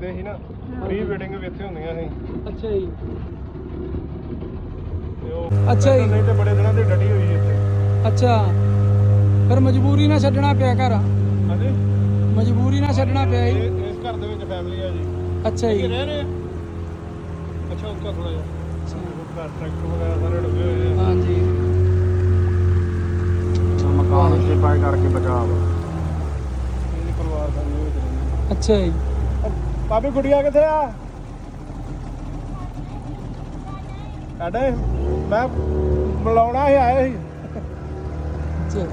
ਹੁੰਦੇ ਸੀ ਨਾ pre wedding ਵੀ ਇੱਥੇ ਹੁੰਦੀਆਂ ਸੀ। ਅੱਛਾ ਜੀ। ਤੇ ਉਹ ਅੱਛਾ ਜੀ। ਨਹੀਂ ਤੇ ਬੜੇ ਦਿਨਾਂ ਦੀ ਡਟੀ ਹੋਈ ਇੱਥੇ। ਅੱਛਾ। ਫਿਰ ਮਜਬੂਰੀ ਨਾਲ ਛੱਡਣਾ ਪਿਆ ਘਰ। ਹਾਂਜੀ? ਮਜਬੂਰੀ ਨਾਲ ਛੱਡਣਾ ਪਿਆ ਜੀ। ਇਹ ਇਸ ਘਰ ਦੇ ਵਿੱਚ ਫੈਮਿਲੀ ਆ ਜੀ। ਅੱਛਾ ਇਹ ਜੀ ਰਹਿ ਰਹੇ ਆ ਅੱਛਾ ਉੱਕਾ ਥੋੜਾ ਜਿਹਾ। ਘਰ ਟਰੈਕਟਰ ਵਗੈਰਾ ਸਾਰੇ ਡੁੱਬੇ ਹੋਏ ਆ। ਹਾਂਜੀ। ਮਕਾਨ ਉੱਤੇ ਪਾਏ ਕਰਕੇ ਬਚਾਅ ਇਹ ਪਰਿਵਾਰ ਦਾ ਨਹੀਂ ਰਹਿੰਦੇ ਅੱਛਾ ਜੀ। ਭਾਬੀ ਗੁੜੀਆ ਕਿੱਥੇ ਆ? ਅੜੇ ਮੈਂ ਮਿਲਾਉਣਾ ਹੀ ਆਇਆ ਸੀ। ਅੱਛਾ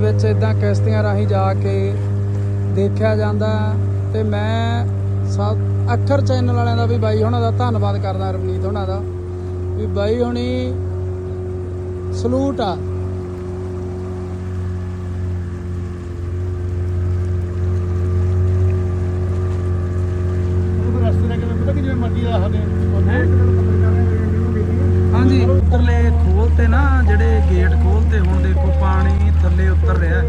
ਦੇ ਵਿੱਚ ਇਦਾਂ ਕਿਸ਼ਤੀਆਂ ਰਾਹੀਂ ਜਾ ਕੇ ਦੇਖਿਆ ਜਾਂਦਾ ਤੇ ਮੈਂ ਅੱਖਰ ਚੈਨਲ ਵਾਲਿਆਂ ਦਾ ਵੀ ਬਾਈ ਹੁਣਾਂ ਦਾ ਧੰਨਵਾਦ ਕਰਦਾ ਰਵਨੀਤ ਹੁਣਾਂ ਦਾ ਵੀ ਬਾਈ ਹੁਣੀ ਸਲੂਟ ਆ। ਘਰ ਡੁੱਬੇ ਆ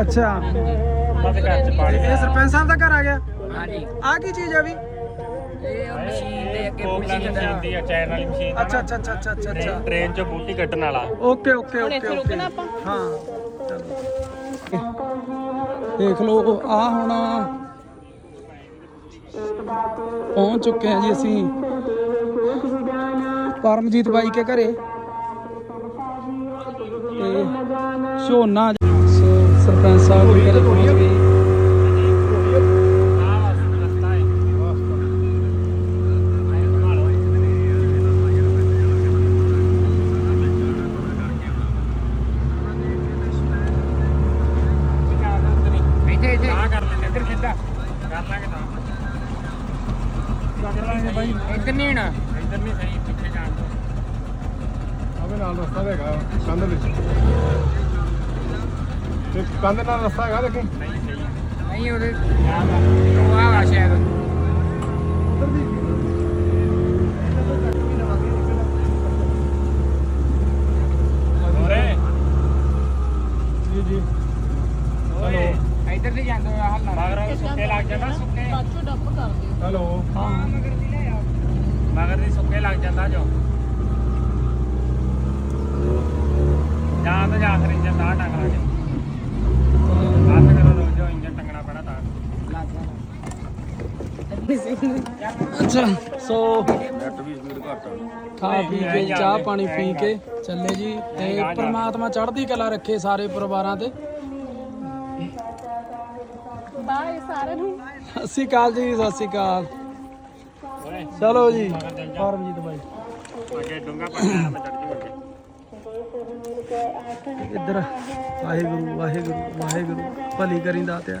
ਅੱਛਾ। ਉਹਨਾਂ ਦੇ ਘਰ ਚ ਤੇ ਇਹ ਸਰਪੰਚ ਸਾਹਿਬ ਦਾ ਘਰ ਆ ਗਿਆ? ਹਾਂਜੀ। ਆ ਕੀ ਚੀਜ਼ ਆ ਵੀ? ਇਹ ਉਹ ਮਸ਼ੀਨ ਦੇ ਅੱਗੇ ਕੋਕਲਾ ਮਸ਼ੀਨ ਦੀ। ਆ ਚੈਨ ਵਾਲੀ ਮਸ਼ੀਨ ਅੱਛਾ ਅੱਛਾ ਅੱਛਾ ਅੱਛਾ ਅੱਛਾ ਅੱਛਾ। ਟ੍ਰੇਨ ਚੋਂ ਬੂਟੀ ਕੱਟਣ ਵਾਲਾ। ਓਕੇ ਓਕੇ ਓਕੇ ਓਕੇ ਰੁਕਣਾ ਆਪਾਂ? ਹਾਂ। ਚਲੋ ਦੇਖ ਲਓ ਆ ਹੁਣ ਪਹੁੰਚ ਚੁੱਕੇ ਹਾਂ ਜੀ ਅਸੀਂ। ਪਰਮਜੀਤ ਬਾਈ ਕੇ ਘਰੇ। ਤੇ ਝੋਨਾ ਸਰਪੰਚ ਸਾਹਿਬ ਦੇ ਘਰੇ ਪਹੁੰਚ ਗਏ ਇੱਥੇ ਇੱਥੇ ਆ ਕਰ ਲੈਂਦੇ ਇੱਧਰ ਸਿੱਧਾ ਕਰ ਲਾਂਗੇ ਤਾਂ ਕਰ ਲਾਂਗੇ ਬਾਈ ਇੱਧਰ ਨਹੀਂ ਹੋਣਾ ਇੱਧਰ ਨਹੀਂ ਸਹੀ ਪਿੱਛੇ ਜਾਣ ਦੋ ਆਵੇ ਨਾਲ ਰਸਤਾ ਤਾਂ ਹੈਗਾ ਕੰਧ ਵਿੱਚ ਤੇ ਕੰਧ ਨਾਲ ਰਸਤਾ ਹੈਗਾ ਦੇਖੀ? ਨਹੀਂ ਉਹਦੇ ਉਹ ਆ ਵਾ ਸ਼ਾਇਦ। ਹੋਰੇ ਜੀ ਜੀ। ਓਏ ਇੱਧਰ ਦੀ ਜਾਂਦੇ ਆ ਹੱਲ ਮਗਰ ਸੁੱਕੇ ਲੱਗ ਜਾਂਦਾ ਸੁੱਕੇ। ਬਾਅਦ ਡੱਪ ਕਰ ਦਿਓ। ਹੈਲੋ। ਹਾਂ ਮਗਰ ਦੀ ਲੈ ਆ ਮਗਰ ਦੀ ਸੁੱਕੇ ਲੱਗ ਜਾਂਦਾ ਜੋ। ਜਾਂ ਤਾਂ ਜਾ ਫਿਰ ਇੰਜਨ ਤਾਂ ਟੰਗ ਲਾਂਗੇ ਹੱਥ ਕਰੋ ਲੋ ਜੋ ਇੰਜਨ ਟੰਗਣਾ ਪੈਣਾ ਤਾਂ ਅੱਛਾ ਸੋ ਨੈਟ ਵੀ ਸਪੀਡ ਘੱਟ ਆ ਖਾ ਪੀ ਕੇ ਚਾਹ ਪਾਣੀ ਪੀ ਕੇ ਚੱਲੇ ਜੀ ਤੇ ਪ੍ਰਮਾਤਮਾ ਚੜ੍ਹਦੀ ਕਲਾ ਰੱਖੇ ਸਾਰੇ ਪਰਿਵਾਰਾਂ ਤੇ। ਬਾਏ ਸਾਰਿਆਂ ਨੂੰ। ਸਤਿ ਸ਼੍ਰੀ ਅਕਾਲ ਜੀ ਸਤਿ ਸ਼੍ਰੀ ਅਕਾਲ। ਚਲੋ ਜੀ ਪਰਮਜੀਤ ਬਾਈ। ਅੱਗੇ ਡੂੰਗਾ ਪਾਣੀ ਮੈਂ ਚੜ ਜੂ ਇੱਧਰ ਵਾਹਿਗੁਰੂ ਵਾਹਿਗੁਰੂ ਵਾਹਿਗੁਰੂ ਭਲੀ ਕਰੀ ਦਾਤਿਆ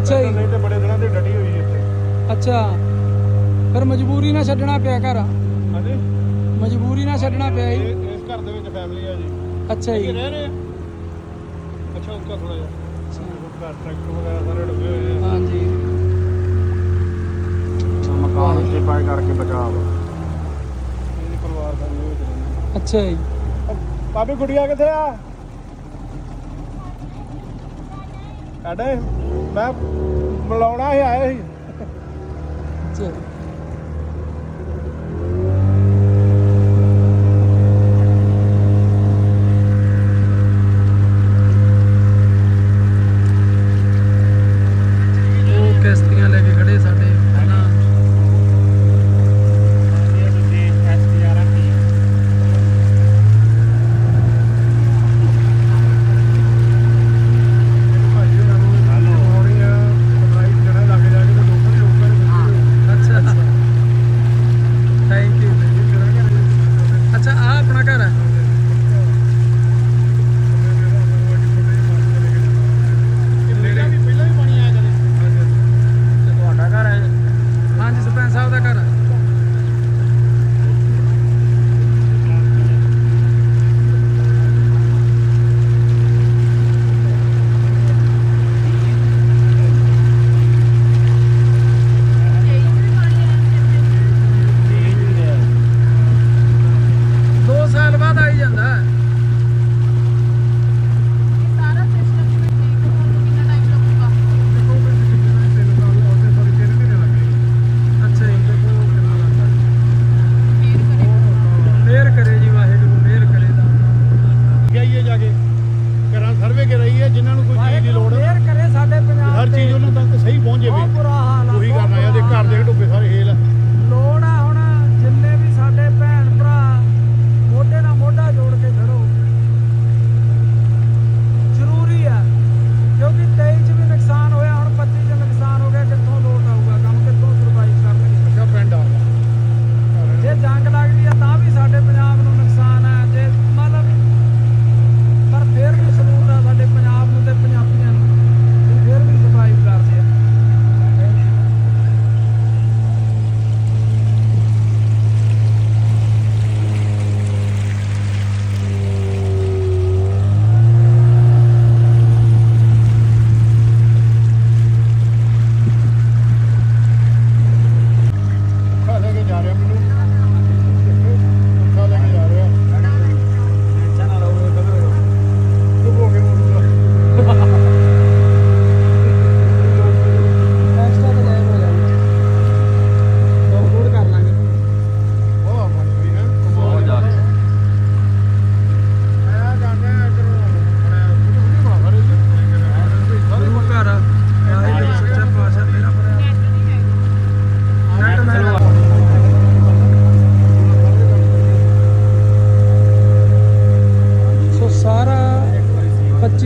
ਅੱਛਾ ਜੀ। ਨਹੀਂ ਤੇ ਬੜੇ ਦਿਨਾਂ ਦੀ ਡਟੀ ਹੋਈ ਇੱਥੇ। ਅੱਛਾ। ਫਿਰ ਮਜਬੂਰੀ ਨਾਲ ਛੱਡਣਾ ਪਿਆ ਘਰ। ਹਾਂਜੀ? ਮਜਬੂਰੀ ਨਾਲ ਛੱਡਣਾ ਪਿਆ ਜੀ। ਇਸ ਘਰ ਦੇ ਵਿੱਚ ਫੈਮਿਲੀ ਆ ਜੀ। ਅੱਛਾ ਜੀ। ਰਹਿ ਰਹੇ ਅੱਛਾ ਉੱਕਾ ਥੋੜਾ ਜਿਹਾ। ਘਰ ਟਰੈਕਟਰ ਵਗੈਰਾ ਸਾਰੇ ਡੁੱਬੇ ਹੋਏ ਆ। ਹਾਂਜੀ। ਮਕਾਨ ਉੱਤੇ ਪਾਏ ਕਰਕੇ ਬਚਾਅ ਇਹਦੇ ਪਰਿਵਾਰ ਦਾ ਨਹੀਂ ਅੱਛਾ ਜੀ। ਬਾਬੇ ਗੁੜੀਆ ਕਿੱਥੇ ਆ? ਕੱਢ ਮੈਂ ਮਿਲਾਉਣਾ ਹੀ ਆਇਆ ਸੀ। ਚਲੋ ਤਾਂ ਵੀ ਸਾਡੇ ਪੰਜਾਬ ਨੂੰ ਨੁਕਸਾਨ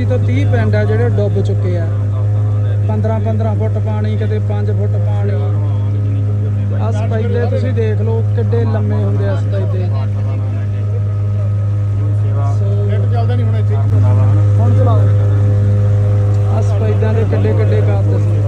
25 ਤੋਂ 30 ਪਿੰਡ ਆ ਜਿਹੜੇ ਡੁੱਬ ਚੁੱਕੇ ਆ। 15 15 ਫੁੱਟ ਪਾਣੀ ਕਦੇ 5 ਫੁੱਟ ਪਾਣੀ। ਆ ਪਹਿਲੇ ਤੁਸੀਂ ਦੇਖ ਲਓ ਕਿੱਡੇ ਲੰਮੇ ਹੁੰਦੇ ਆ ਸਪਾਈਲੇ ਨੈਟ ਹੁਣ ਚਲਾਓ। ਆ ਸਪਾਈਲਾਂ ਦੇ ਕਿੱਡੇ ਕਿੱਡੇ ਕਰਦੇ ਸੀ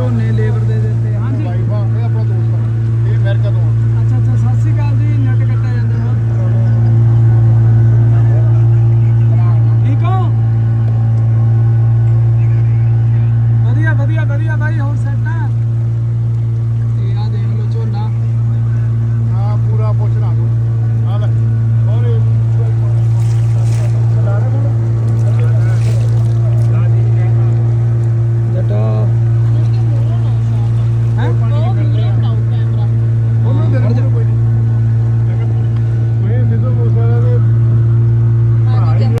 ਝੋਨੇ ਲੇਬਰ ਦੇ ਦਿੱਤੇ। ਹਾਂਜੀ।